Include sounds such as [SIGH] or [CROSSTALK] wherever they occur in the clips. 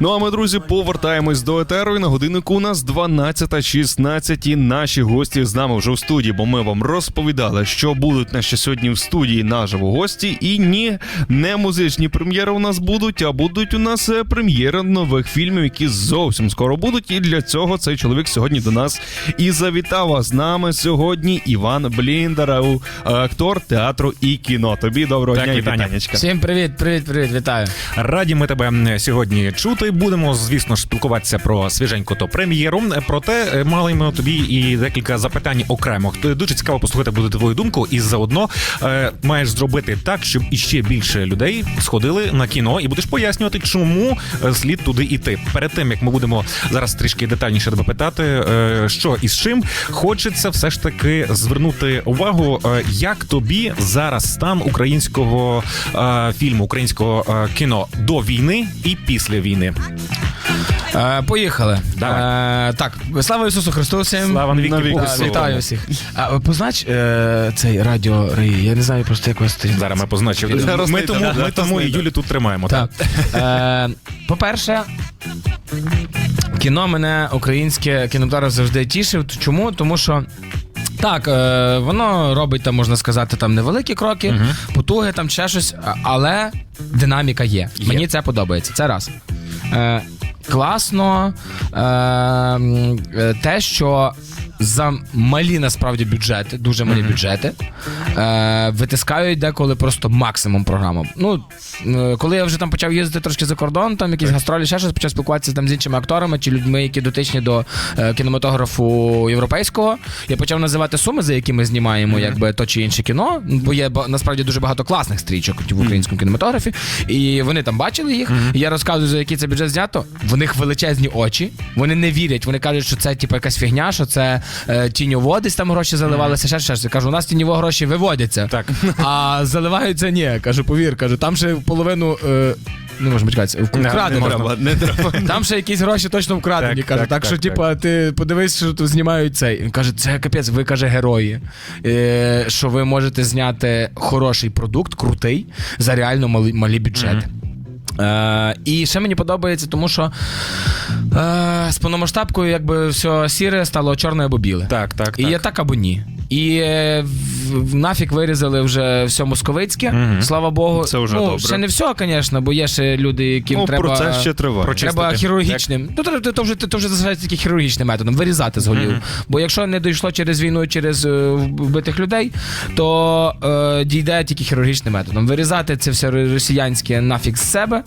Ну а ми, друзі, повертаємось до етеру. І на годиннику у нас 12.16. І наші гості з нами вже в студії, бо ми вам розповідали, що будуть наші сьогодні в студії наживо гості. І ні, не музичні прем'єри у нас будуть, а будуть у нас е, прем'єри нових фільмів, які зовсім скоро будуть. І для цього цей чоловік сьогодні до нас і завітав. А з нами сьогодні Іван Бліндаров, актор театру і кіно. Тобі доброго Так, дня і вітання. вітанечка. Всім привіт, привіт, привіт, вітаю. Раді ми тебе сьогодні чути. Будемо, звісно ж, спілкуватися про свіженьку то прем'єру. Проте е, маємо тобі і декілька запитань окремо. Дуже цікаво послухати буде твою думку, і заодно е, маєш зробити так, щоб іще більше людей сходили на кіно, і будеш пояснювати, чому е, слід туди йти. Перед тим як ми будемо зараз трішки детальніше тебе питати, е, що і з чим хочеться все ж таки звернути увагу, е, як тобі зараз стан українського е, фільму, українського е, кіно до війни і після війни. Е, поїхали. Давай. Е, так, слава Ісусу Христу всім. Слава навіки Навіки Богу. Е, вітаю всіх. А, познач е, цей радіо Раї. Я не знаю просто як вас сторінка. Зараз ми позначимо. Зараз Ми тому, ми тому і. Юлі тут тримаємо. Так. Е, по-перше, кіно мене українське кінотеатр завжди тішив. Чому? Тому що. Так, е, воно робить там, можна сказати, там невеликі кроки, потуги, там ще щось, а- але динаміка є. Є. Мені це подобається. Це раз. Е, класно. Е, е, те, що за малі насправді бюджети, дуже малі бюджети, е, витискають деколи просто максимум програму. Ну, е, коли я вже там почав їздити трошки за кордон, там якісь гастролі, ще щось, почав спілкуватися там з іншими акторами чи людьми, які дотичні до е, кінематографу європейського, я почав називати суми, за які ми знімаємо якби то чи інше кіно. Бо є насправді дуже багато класних стрічок в українському кінематографі, і вони там бачили їх. І я розказую, за який це бюджет знято. В них величезні очі. Вони не вірять. Вони кажуть, що це типу якась фігня, що це тіньово десь там гроші заливалися. Ще ще. Кажу, у нас тіньово гроші виводяться. Так. [LAUGHS] А заливаються ні. Кажу, повір, кажу, там ще половину. Е, не можемо чекати, вкрадено. не Треба, не треба. Там ще якісь гроші точно вкрадені. Так, каже. Так, так, що, так, типа, ти подивись, що тут знімають цей. Він каже, це капець, ви каже, герої. Е, що ви можете зняти хороший продукт, крутий, за реально малі, малі бюджети. Е, і ще мені подобається, тому що е, з повномасштабкою якби все сіре стало чорне або біле. Так, так, І так. є так або ні. І е, в- нафіг вирізали вже все московицьке, Мгм. слава Богу. Це вже ну, добре. ще не все, звісно, бо є ще люди, яким Ну, треба. процес ще триває. Прочистити. Треба хірургічним. Ну, то, то, то вже то вже залишається тільки хірургічним методом, вирізати з голів. Бо якщо не дійшло через війну, через е, вбитих людей, то е, дійде тільки хірургічним методом. Вирізати це все росіянське нафіг з себе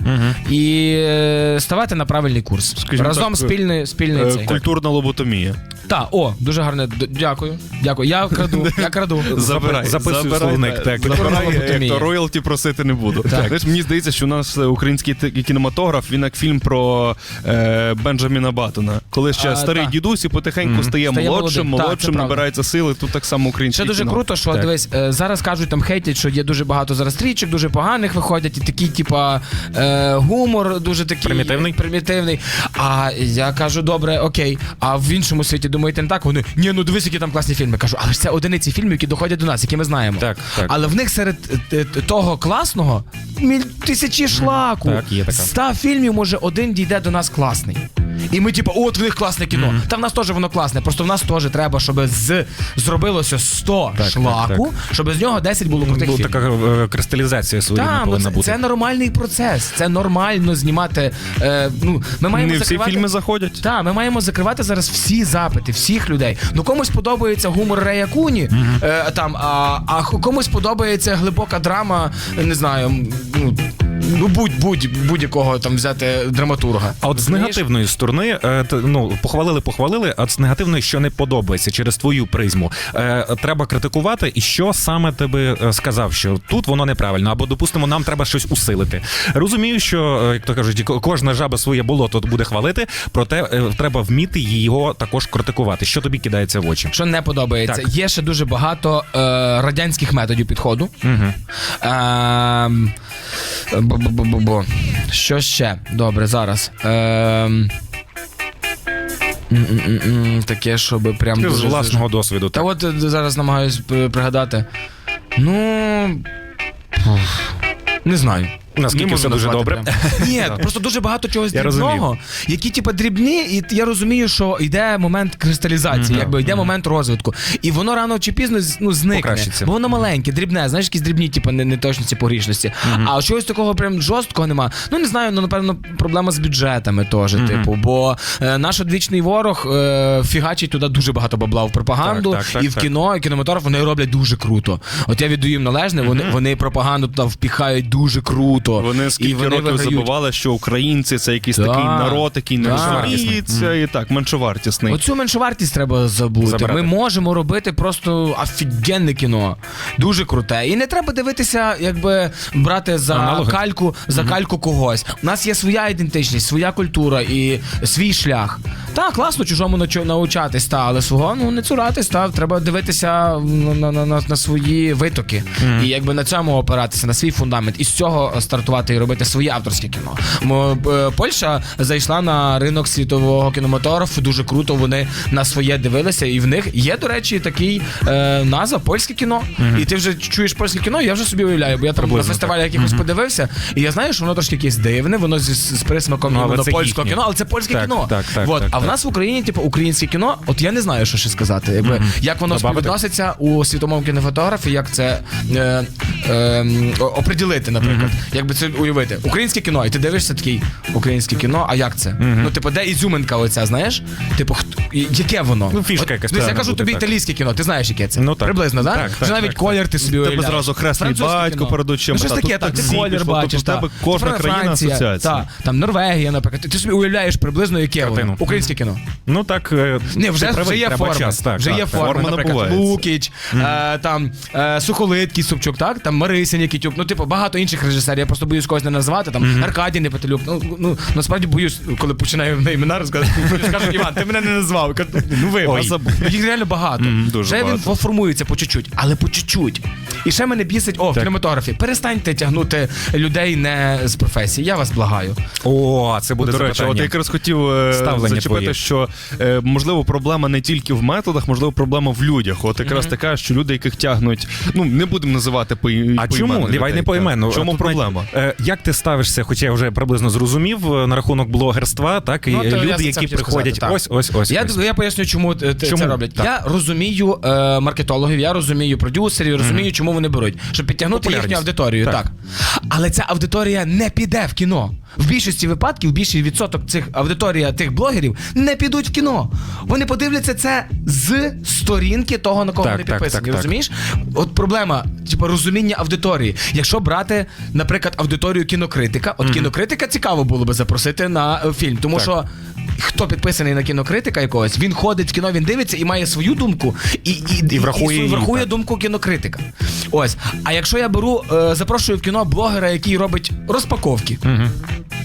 і е, ставати на правильний курс. Скажімо Разом так, спільний, спільний Е, цей. Культурна лоботомія. Так, о, дуже гарне. Д- Дякую. Дякую. Я краду, я краду. [LAUGHS] Забирай, записуй забирай, словник, так. Забирай, як то роялті просити не буду. Так. Знаєш, мені здається, що у нас е, український те- кінематограф, він як фільм про е, Бенджаміна Баттона. Коли ще А, старий так. дідусь і потихеньку стає, Стає молодшим, молодим. Так, молодшим, правда. набирається сили. Тут так само українське Ще дуже кіно. круто, що Так. дивись, е, зараз кажуть, там хейтять, що є дуже багато зараз стрічок, дуже поганих виходять, і такий, типа, е, гумор дуже такий Примітивний? примітивний. А я кажу, добре, окей. А в іншому світі думаєте не так? Вони ні, ну дивись, які там класні фільми. Кажу, але ж це одиниці фільмів, які доходять до нас, які ми знаємо. Так, так. Але в них серед е, е, того класного міль тисячі шлаку. Так, є така. Ста фільмів, може, один дійде до нас класний. І ми, типу, от в них класне кіно. Та в нас теж воно класне. Просто в нас теж треба, щоб з зробилося 100 Так, шлаку, так, щоб з нього 10 було крутих фільмів. така е, кристалізація своєї Так, ну це, бути. це нормальний процес. Це нормально знімати. Е, ну, ми маємо Не всі закривати... фільми заходять. Так, ми маємо закривати зараз всі запити, всіх людей. Ну комусь подобається гумор Рея Куні, е, там, а, а комусь подобається глибока драма, не знаю, ну, ну будь, будь, будь-якого там взяти драматурга. А от з негативної сторони, е, т- ну похвалили, похвалили, а от з негативної, що не подобається через твою призму, е, треба критикувати, і що саме ти би е, сказав, що тут воно неправильно, або допустимо, нам треба щось усилити. Розумію, що е, як то кажуть, ко- кожна жаба своє болото буде хвалити, проте е, треба вміти його також критикувати. Що тобі кидається в очі? Що не подобається, Так. є ще дуже багато е, радянських методів підходу. Угу. Ем, бо-бо-бо-бо. Що ще? Добре, зараз. Ем, Таке, щоб прям з дуже- власного досвіду. Та Так. от е, зараз намагаюсь е, пригадати. Ну. Не знаю. Наскільки все дуже добре. [LAUGHS] Ні, просто дуже багато чогось Я дрібного, які, типу, дрібні, і я розумію, що йде момент кристалізації, якби йде момент розвитку. І воно рано чи пізно ну, зникне. Бо воно маленьке, дрібне, знаєш, якісь дрібні, типу, не- неточності, погрішності. А чогось такого прям жорсткого нема. Ну не знаю, ну напевно, проблема з бюджетами теж, типу. Бо е, наш одвічний ворог е, фігачить туди дуже багато бабла в пропаганду і в кіно, і кінематограф вони роблять дуже круто. От я віддаю їм належне, вони, вони пропаганду туди впіхають дуже круто. Вони і скільки вони років виграють. забували, що українці це якийсь Да. такий народ, який не Да. розуміється, і так, меншовартісний. Оцю меншовартість треба забути. Забрати. Ми можемо робити просто офігенне кіно. Дуже круте. І не треба дивитися, якби брати за Аналоги. кальку, за кальку когось. У нас є своя ідентичність, своя культура і свій шлях. Так, класно чужому научатись, та, але свого ну не цуратись, та треба дивитися на, на, на, на свої витоки. І якби на цьому опиратися, на свій фундамент. І з цього стартувати і робити своє авторське кіно. Е, Польща зайшла на ринок світового кінематографу. Дуже круто. Вони на своє дивилися, і в них є, до речі, такий е, назва польське кіно. І ти вже чуєш польське кіно, я вже собі уявляю, бо я там на фестивалях якихось подивився, і я знаю, що воно трошки якесь дивне, воно з, з присмаком Ну, це польського їхнє. кіно, але це польське Так, кіно. так, так, От. так, а в так. нас в Україні, типу, українське кіно, от я не знаю, що ще сказати. Якби, Як воно Добавити? співвідноситься у світовому кінематографі, як це е, е, оприділити, наприклад. Як би це уявити? Українське кіно, і ти дивишся такий українське кіно, а як це? Ну, типу, де ізюминка оця, знаєш? Типу, і- яке воно? Ну, фішка От, якась дивись, Я кажу тобі так. італійське кіно, ти знаєш, яке це? Ну, так. Приблизно, так? Так, Вже навіть так, колір ти собі тебе зразу хресний Французьке батько кіно. перед очима, Ну, щось та, таке, тут так, ти таксі колір пішло, бачиш. тобто в тебе кожна Фра- країна асоціація. Там Норвегія, наприклад. Ти- Ти собі уявляєш приблизно, яке воно. Картину. Українське кіно. Ну так. е, Ні, вже, є треба форми. час, так, вже так, є так. Форма наприклад, набувається. Лукіч, е, там е, Сухолиткий Собчук, так? Там Марисин Якітюк, ну, типу, багато інших режисерів. Я просто боюсь когось не назвати. Там Аркадій Непетелюк. Ну, ну, насправді боюсь, коли починаю на імена розказати, [LAUGHS] скажуть, Іван, ти мене не назвав. Ну ви, вас забув. Ну, Їх реально багато. дуже вже він багато. формується по чуть-чуть, але по чуть-чуть. І ще мене бісить, о, в кінематографі. Перестаньте тягнути людей не з професії. Я вас благаю. О, це буде До речі, от я запитання. якраз хотів е, Ставлення зачепити, твоє. що е, можливо проблема не тільки в методах, можливо, проблема в людях. От якраз така, що люди, яких тягнуть, ну не будемо називати по А чому? Давай не поіменно. Чому Тут проблема? навіть, е, Як ти ставишся, хоча я вже приблизно зрозумів е, на рахунок блогерства, так і Ну, то я люди, це які хотів приходять, сказати, ось, ось, ось. Я, ось. я поясню, чому, Чому? це роблять. Так. Я розумію е, маркетологів, я розумію продюсерів, розумію, чому вони беруть, щоб підтягнути їхню аудиторію. Так. Так. Але ця аудиторія не піде в кіно. В більшості випадків, більший відсоток цих аудиторія тих блогерів не підуть в кіно. Вони подивляться це з сторінки того, на кого Так, вони так, підписані. так, так. розумієш? От проблема, типу, розуміння аудиторії. Якщо брати, наприклад, аудиторію кінокритика, от кінокритика цікаво було би запросити на е, фільм, тому Так. що. Хто підписаний на кінокритика якогось, він ходить в кіно, він дивиться і має свою думку, і, і, І врахує і, її, врахує думку кінокритика. Ось. А якщо я беру, е, запрошую в кіно блогера, який робить розпаковки.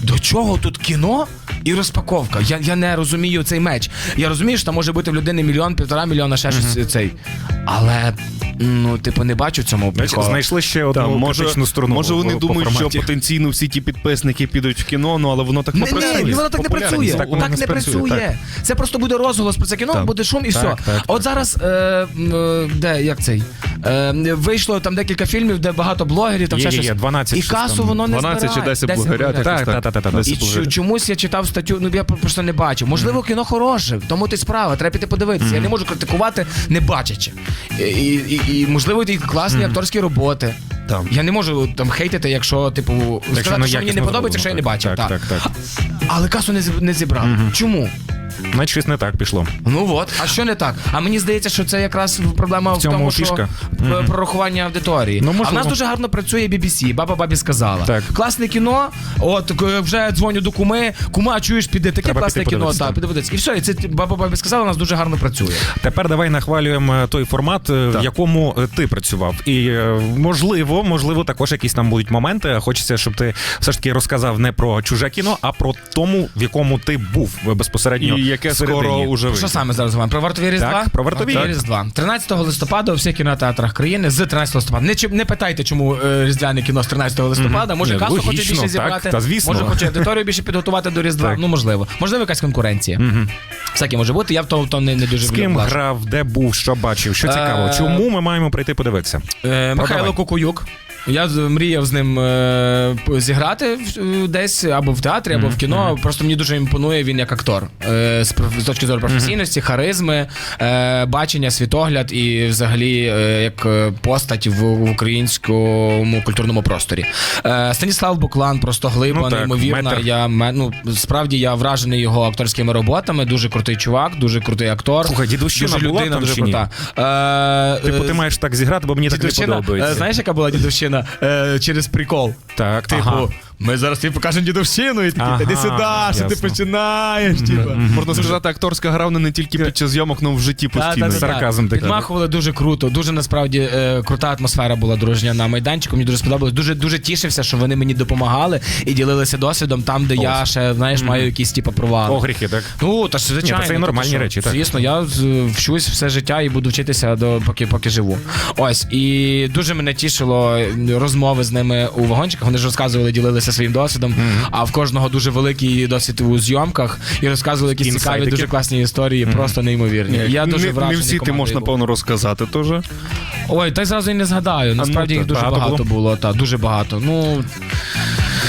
До чого тут кіно і розпаковка? Я, я не розумію цей меч. Я розумію, що там може бути в людини мільйон, півтора мільйона, ще щось цей. Але ну, типу, не бачу в цьому приколу. Знайшли ще одну Там, може, критичну сторону. може вони по- по думають, що форматі. потенційно всі ті підписники підуть в кіно, ну але воно так не Ні, працює. ні, воно так не Популярність, працює. так Так, воно не не працює. Це просто буде розголос про це кіно, Так. буде шум і Так, все. так, так. От зараз е, м, е, де як цей? Е, вийшло там декілька фільмів, де багато блогерів, там Є, ще є, щось. є, 12 І щось касу там. воно не 12 чи збирає. 10 блогерят, блогерів. якось Так, так, так, так. Десять І чу- блогерів. чомусь я читав статтю, ну я просто не бачив. Можливо, кіно хороше, тому ти справа, треба піти подивитися. Я не можу критикувати, не бачачи. І, і, і, і можливо, і класні акторські роботи. Там. Я не можу там хейтити, якщо, типу, сказати, не що мені не подобається, що я не бачив. так, Так, так, так. Але касу не, не зібрав. Чому? Значить, щось не так пішло. Ну от, а що не так? А мені здається, що це якраз проблема в, В цьому тому, фішка. що mm прорахування аудиторії. Ну, а в нас дуже гарно працює BBC, баба бабі сказала. Так. Класне кіно. От вже дзвоню до куми. Кума, чуєш, піде таке Треба класне кіно. Так, піде подивитися. І все, і це баба бабі сказала, у нас дуже гарно працює. Тепер давай нахвалюємо е, той формат, е, в якому е, ти працював. І можливо, можливо, також якісь там будуть моменти. Хочеться, щоб ти все ж таки розказав не про чуже кіно, а про тому, в якому ти був безпосередньо. І яке скоро уже Що саме зараз говоримо? Про вартові різдва? Так, про «Вартові». різдва. 13 листопада у всіх кінотеатрах країни з 13 листопада. Не, чи- не питайте, чому е, різдвяне кіно з 13 листопада. Може, Ні, касу хоче логічно, більше так, зібрати, та звісно. може, хоче аудиторію більше підготувати до Різдва. Так. Ну, можливо. Можливо, якась конкуренція. Всяке може бути. Я в то, в то не, не дуже З ким влажу. грав, де був, що бачив? Що цікаво? Е, Чому ми маємо прийти подивитися? Е, Михайло Продавай. Кукуюк. Я мріяв з ним е, зіграти в- е, десь або в театрі, або в кіно. Просто мені дуже імпонує він як актор. Е, з, проф- з точки зору професійності, харизми, е, бачення, світогляд і взагалі е, як е, постать в, в українському культурному просторі. Е, Станіслав Буклан просто глиба, Ну так, неймовірна. метр. Я ме- ну, справді я вражений його акторськими роботами. Дуже крутий чувак, дуже крутий актор. Слухай, дідущина дуже була людина, там дуже чи ні? крута. Е, Типу, е, ти маєш так зіграти, бо мені так не Дідовщина, подобається. е, знаєш, яка була дідовщина? Е, через прикол. Так, Типу, ага. Ми зараз тобі покажемо дідовщину, і такі, Ага, ти іди сюди, що ти починаєш. Типу. Можна сказати, акторська гра вона не тільки під час зйомок, але в житті постійно. Сарказм такий. Підмахували дуже круто, дуже насправді е, крута атмосфера була дружня на майданчику. Мені дуже сподобалось. Дуже дуже тішився, що вони мені допомагали і ділилися досвідом там, де я ще знаєш, маю якісь типу провали. Огріхи, так? Ну, та ж звичайно. Ні, це тобто, нормальні речі, так. Звісно, я вчусь все життя і буду вчитися до поки, поки живу. Ось і дуже мене тішило розмови з ними у вагончиках. Вони ж розказували, ділилися своїм досвідом. А в кожного дуже великий досвід у зйомках і розказували якісь цікаві, Інсайдики. дуже класні історії, просто неймовірні. Я дуже вражений. не всі ти можеш, напевно, розказати теж. Ой, та й зразу і не згадаю. Насправді ну, їх дуже багато багато, було? було. Та дуже багато. Ну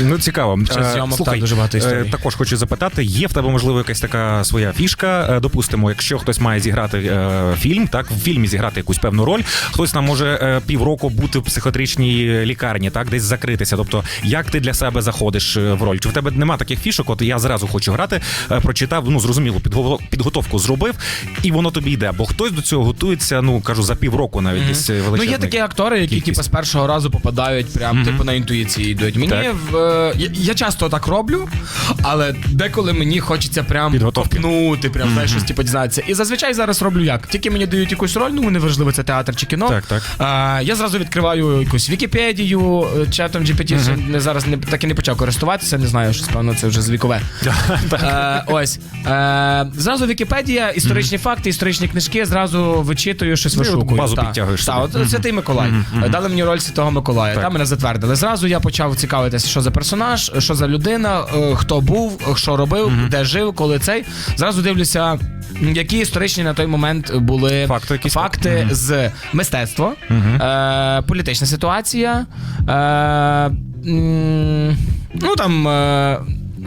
Ну, цікаво. Час Е, зйомок, Слухай, так, дуже багато е, історій. також хочу запитати, є в тебе, можливо, якась така своя фішка? Е, Допустимо, якщо хтось має зіграти фільм, так, в фільмі зіграти якусь певну роль, хтось там може півроку бути в психіатричній лікарні, так, десь закритися. Тобто, як ти для себе заходиш в роль? Чи в тебе нема таких фішок? От я зразу хочу грати, прочитав, ну зрозуміло, підго- підготовку зробив, і воно тобі йде. Бо хтось до цього готується, ну кажу, за півроку навіть десь е, Ну, є такі актори, які типу, з першого разу попадають, прям типу на інтуїції йдуть. Мені Так. в е, я, я часто так роблю, але деколи мені хочеться прям Підготовки. копнути, прям знаєш, щось типу дізнатися. І зазвичай зараз роблю як. Тільки мені дають якусь роль, ну неважливо, це театр чи кіно. Так, так. А, я зразу відкриваю якусь Вікіпедію, е, чатом GPT, ще не зараз не так і не почав користуватися, не знаю, що певно це вже з вікове. [LAUGHS] Е, ось. Е, зразу Вікіпедія, історичні факти, історичні книжки, зразу вичитую, щось Ну, от вишукую. базу Та. підтягуєш Та, собі. от Святий Миколай. Дали мені роль Святого Миколая. Там мене затвердили. Зразу я почав цікавитися, що за персонаж, що за людина, е, хто був, що робив, де жив, коли цей. Зразу дивлюся. Які історичні на той момент були Факти якісь? факти з мистецтва, е, політична ситуація, е, ну там.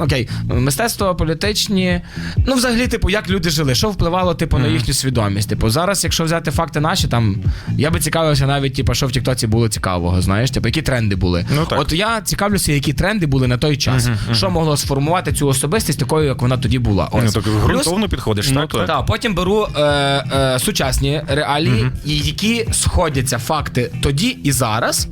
Окей, мистецтво, політичні. Ну, взагалі, типу, як люди жили, що впливало, типу, на їхню свідомість. Типу, зараз, якщо взяти факти наші, там я би цікавився навіть, типу, що в Тіктоці було цікавого, знаєш, типу, які тренди були. Ну, так. От я цікавлюся, які тренди були на той час, що могло сформувати цю особистість такою, як вона тоді була. Ну, Ось. так Плюс- ґрунтовно підходиш, Ну, так? так. так, потім беру е, е, сучасні реалії, і які сходяться факти тоді і зараз.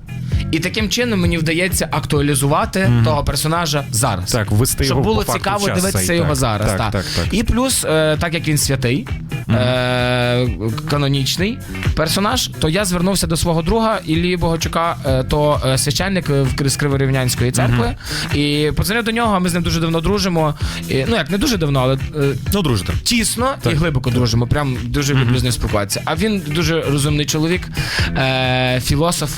І таким чином мені вдається актуалізувати того персонажа зараз. Так, ввести щоб його було по цікаво в час дивитися цей, його так, зараз. так, Так, так, так. І плюс, е, так як він святий, е, канонічний персонаж, то я звернувся до свого друга Іллі Богачука, е, то е, священник в Криворівнянської церкви. І подзвонив до нього, ми з ним дуже давно дружимо. І, ну як не дуже давно, але. е, Ну, дружите. тісно і глибоко дружимо. Прям дуже люблю з ним спілкуватися. А він дуже розумний чоловік, е, філософ,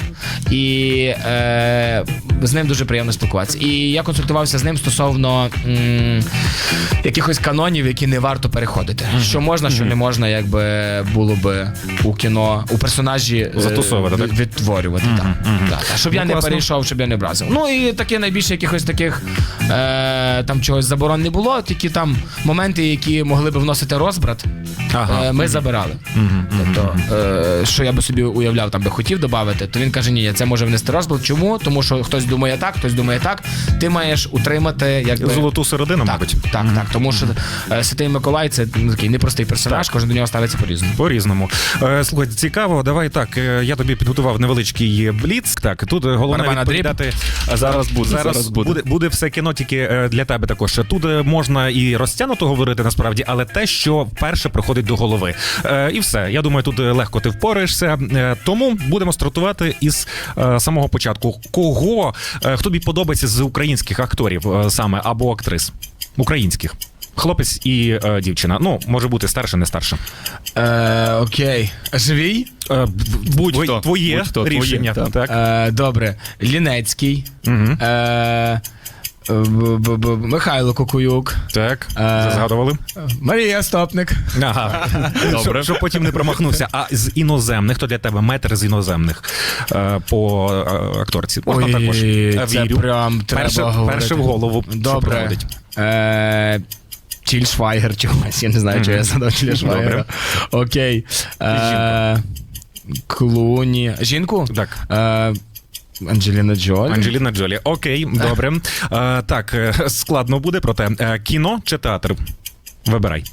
і е, з ним дуже приємно спілкуватися. І я консультувався з ним стосовно м, якихось канонів, які не варто переходити. Що можна, що не можна, якби було би у кіно, у персонажі е, Застосовувати, так? від- відтворювати. так. Так, так. Щоб я Ну, не класно. перейшов, щоб я не вразив. Ну і таке найбільше якихось таких е, там чогось заборон не було, тільки там моменти, які могли би вносити розбрат, Ага. е, ми забирали. Тобто, е, що я би собі уявляв, там би хотів додати, то він каже: ні, я це може внести розбрат. Чому? Тому що хтось думає так, хтось думає так. Ти маєш утримати якби. Золоту середину, Так, мабуть. так, так. Тому що е, Святий Миколай це такий непростий персонаж, кожен до нього ставиться по-різному. По-різному. Е, слухай, цікаво, давай так. е, Я тобі підготував невеличкий бліц. Так, тут е, головне Барабана дріб. Зараз буде, Зараз, зараз буде. буде. буде все кіно тільки е, для тебе також. Тут е, можна і розтягнуто говорити насправді, але те, що вперше приходить до голови. Е, І все. Я думаю, тут е, легко ти впораєшся. Е, Тому будемо стартувати із е, самого початку. Кого е, хто тобі подобається з українських акторів е, саме або актрис? Українських. Хлопець і е, дівчина. Ну, може бути старше, не старше. Е, окей. Живій? Е, Будь-то. твоє- будь -то, рішення. твоє, так. так. Е, добре. Лінецький. Угу. Е, Михайло Кукуюк. Так, Е, згадували. Марія Стопник. Ага. Добре. Щоб, потім не промахнувся. А з іноземних, то для тебе метр з іноземних е, по е, акторці. Можна Ой, також. Е, це Вірю. прям треба перше, говорити. перше в голову. Добре. приходить. Е, Тіль Швайгер чогось, я не знаю, чи я згадав Тіля Швайгера. Окей. Е, Клуні. Жінку? Так. Е, Анджеліна Джолі. Анджеліна Джолі. Окей, добре. Е, так, е, складно буде, проте е, кіно чи театр? Вибирай.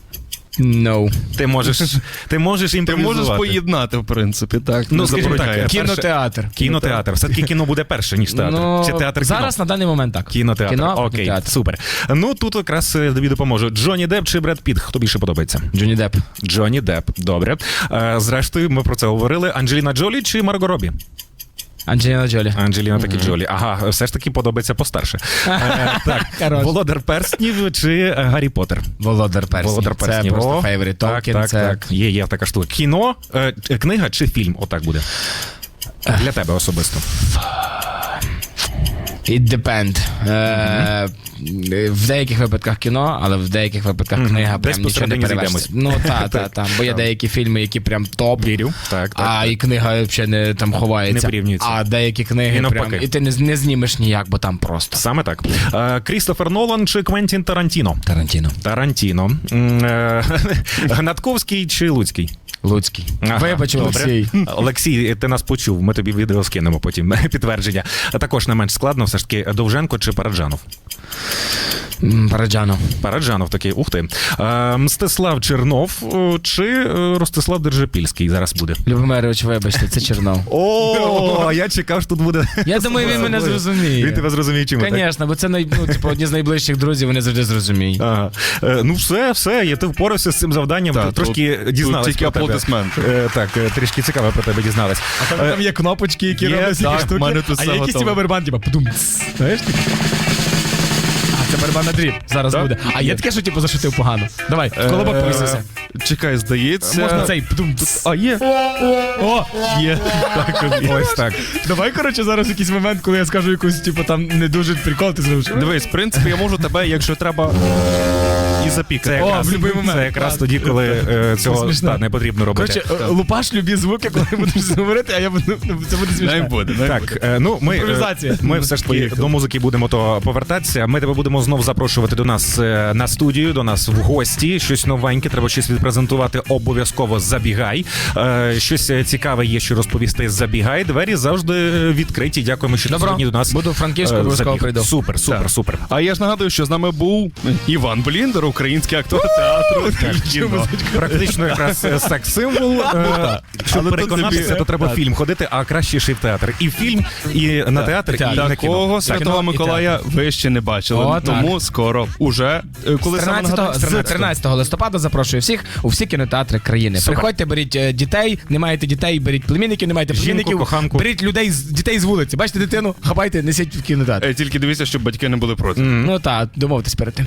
No. Ти можеш, ти можеш Ти імпровізувати. можеш поєднати, в принципі, так. Ну, не скажімо так, забороняє. Перше- Кінотеатр. Кінотеатр. Все-таки кіно буде перше, ніж театр. Ну, чи театр кіно? зараз на даний момент так. Кінотеатр. Кіно, Окей, театр. супер. Ну тут якраз е, тобі допоможу. Джонні Депп чи Бред Піт? Хто більше подобається? Джонні Депп. Джонні Депп. Добре. Е, Зрештою, ми про це говорили. Анджеліна Джолі чи Марго Робі? Анджеліна Джолі. Анджеліна такі Джолі. Ага, все ж таки подобається постарше. [LAUGHS] Е, Так, [LAUGHS] Хорош. Володар Перснів чи е, Гаррі Поттер? Володар Перснів. Володар Це просто О, фейворит. Так, Толкін, так, це... так. Є, є така штука. Кіно, е, книга чи фільм? Отак буде. Для тебе особисто. It depend. Е, в деяких випадках кіно, але в деяких випадках книга Десь прям нічого не посередині перевершиться. Ну та, [LAUGHS] та, та. Бо є деякі фільми, які прям топ. Вірю. Так, так. А і книга взагалі не там ховається. Не порівнюється. А деякі книги І прям, і ти не, не знімеш ніяк, бо там просто. Саме так. Е, Крістофер Нолан чи Квентін Тарантіно? Тарантіно. Тарантіно. М, е, [LAUGHS] Гнатковський чи Луцький? Луцький. Ага, Вибач. Олексій. Олексій, ти нас почув. Ми тобі відео скинемо потім [LAUGHS] підтвердження. А також не менш складно, все ж таки Довженко чи Параджанов? М, Параджано. Параджанов такий, ух ти. Мстислав Чернов е, чи е, Ростислав Держипільський зараз буде. Любомирович, вибачте, це Чернов. [LAUGHS] О, я чекав, що тут буде. Я думаю, він мене зрозуміє. Він тебе зрозуміє чому. так? Звісно, бо це ну, типу, одні з найближчих друзів, вони завжди зрозуміють. Ага. Е, ну все, все, я ти впорався з цим завданням. Трошки тут- аплодисменти. Е, так, е, трішки цікаво про тебе дізналась. Е, Там є кнопочки, які Є, роблять так, такі штуки, в мене тут а все є якийсь готово. типа барабан, типа пудум. Знаєш? А, це барабан на дріб. Зараз Так? буде. А є таке, що типу зашутив погано. Давай, в колобок Е, повісився. Чекай, здається. Можна цей пудум. А, є. О, Є. Так. Ось так. давай, коротше, зараз якийсь момент, коли я скажу якусь, типу, там не дуже прикол, ти зробиш. Дивись, в принципі, я можу тебе, якщо треба, і запікати. Це О, якраз, в будь-який момент. це якраз тоді, коли е, цього Смішно. та, не потрібно робити. Коротше, е, лупаш любі звуки, коли будеш говорити, а я буду, це буде смішно. буде, буде. Так, е, ну ми, е, Імпровізація. ми все ж таки Поїхали. до музики будемо то повертатися. Ми тебе будемо знов запрошувати до нас е, на студію, до нас в гості. Щось новеньке, треба щось відпрезентувати. Обов'язково забігай. Е, Щось е, цікаве є, що розповісти. Забігай. Двері завжди е, відкриті. Дякуємо, що ти Добро. сьогодні до нас. Буду в Франківську, е, обов'язково забіг. прийду. Супер, супер, супер. А я ж нагадую, що з нами був Іван Бліндер, український актор театру. і кіно. Практично якраз е, секс-символ. Е, Щоб переконатися, то треба в фільм ходити, а краще ще й в театр. І в фільм, і на театр, і на кіно. Такого Святого Миколая ви ще не бачили. О, тому скоро уже е, коли саме 13, нагадаю? з 13 листопада запрошую всіх у всі кінотеатри країни. Приходьте, беріть е, дітей, не маєте дітей, беріть племінників, не маєте Жінку, племінників, коханку. беріть людей з дітей з вулиці. Бачите дитину, хапайте, несіть в кінотеатр. Е, Тільки дивіться, щоб батьки не були проти. Ну так, домовтесь перед тим.